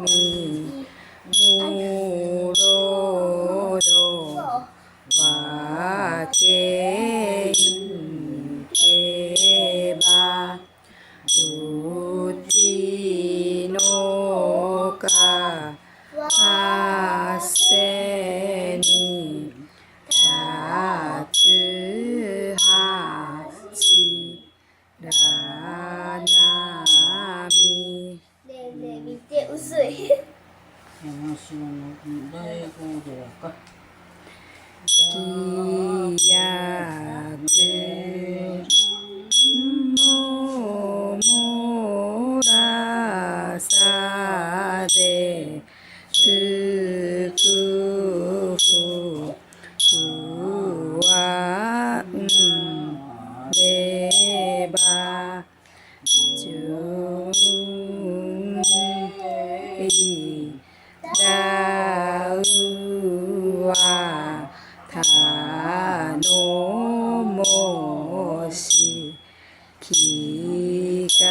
미 무로로 와케인케바 우티노가 하세니 다츠하치 라나 山椒の大五ドラか。飛躍ももらさでつくふくわんれば 나우와 다노모시 기가나